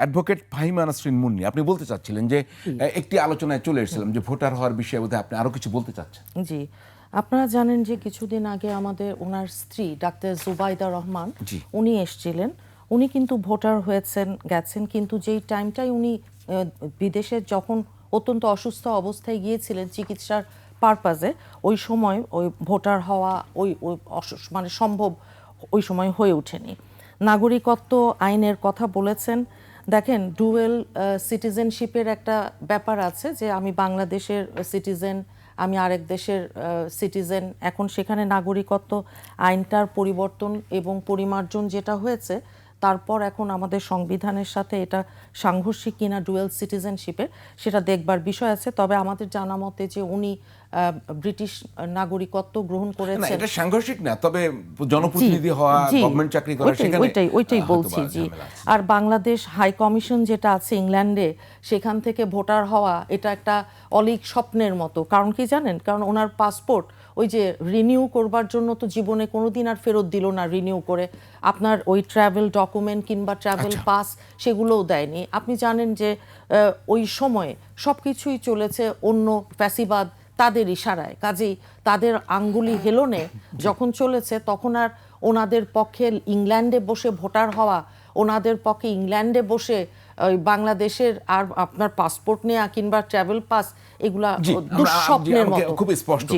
Advocate Fahima Nasrin Munni আপনি বলতে চাচ্ছিলেন যে একটি আলোচনায় চলে এসেছিলাম যে ভোটার হওয়ার বিষয়ে বোধহয় আপনি আরও কিছু বলতে চাচ্ছেন। জি। আপনারা জানেন যে কিছুদিন আগে আমাদের ওনার স্ত্রী ডাক্তার জুবাইদা রহমান উনি এসছিলেন। উনি কিন্তু ভোটার হয়েছেন গেছেন কিন্তু যেই টাইমটাই উনি বিদেশে যখন অত্যন্ত অসুস্থ অবস্থায় গিয়েছিলেন চিকিৎসার পারপাজে ওই সময় ওই ভোটার হওয়া ওই ওই মানে সম্ভব ওই সময় হয়ে ওঠেনি। নাগরিকত্ব আইনের কথা বলেছেন দেখেন ডুয়েল সিটিজেনশিপের একটা ব্যাপার আছে যে আমি বাংলাদেশের সিটিজেন আমি আরেক দেশের সিটিজেন এখন সেখানে নাগরিকত্ব, আইনটার পরিবর্তন এবং পরিমার্জন যেটা হয়েছে তারপর এখন আমাদের সংবিধানের সাথে এটা সাংঘর্ষিক কিনা ডুয়েল সিটিজেনশিপের সেটা দেখবার বিষয় আছে। তবে আমাদের জানা মতে যে উনি ব্রিটিশ নাগরিকত্ব গ্রহণ করেছেন। এটা সাংঘর্ষিক না তবে জনপ্রতিনিধি হওয়া গভর্নমেন্ট চাকরি করা সেখানে ওইটাই ওইটাই বলছি জি। আর বাংলাদেশ হাই কমিশন যেটা আছে ইংল্যান্ডে সেখান থেকে ভোটার হওয়া এটা একটা অলিক স্বপ্নের মতো। কারণ কি জানেন? কারণ ওনার পাসপোর্ট ওই যে রিনিউ করবার জন্য তো জীবনে কোনোদিন আর ফেরত দিল না রিনিউ করে। আপনার ওই ট্রাভেল ডকুমেন্ট কিংবা ট্রাভেল আচ্ছা। পাস সেগুলোও দেয়নি। আপনি জানেন যে ওই সময়ে সব কিছুই চলেছে অন্য ফ্যাসিবাদ তাদের ইশারায়। কাজেই তাদের আঙ্গুলি হেলনে যখন চলেছে তখন আর ওনাদের পক্ষে ইংল্যান্ডে বসে ভোটার হওয়া ওনাদের পক্ষে ইংল্যান্ডে বসে ওই বাংলাদেশের আর আপনার পাসপোর্ট নেওয়া কিংবা ট্রাভেল পাস এগুলা দুঃস্বপ্নের মতো। খুব স্পষ্ট।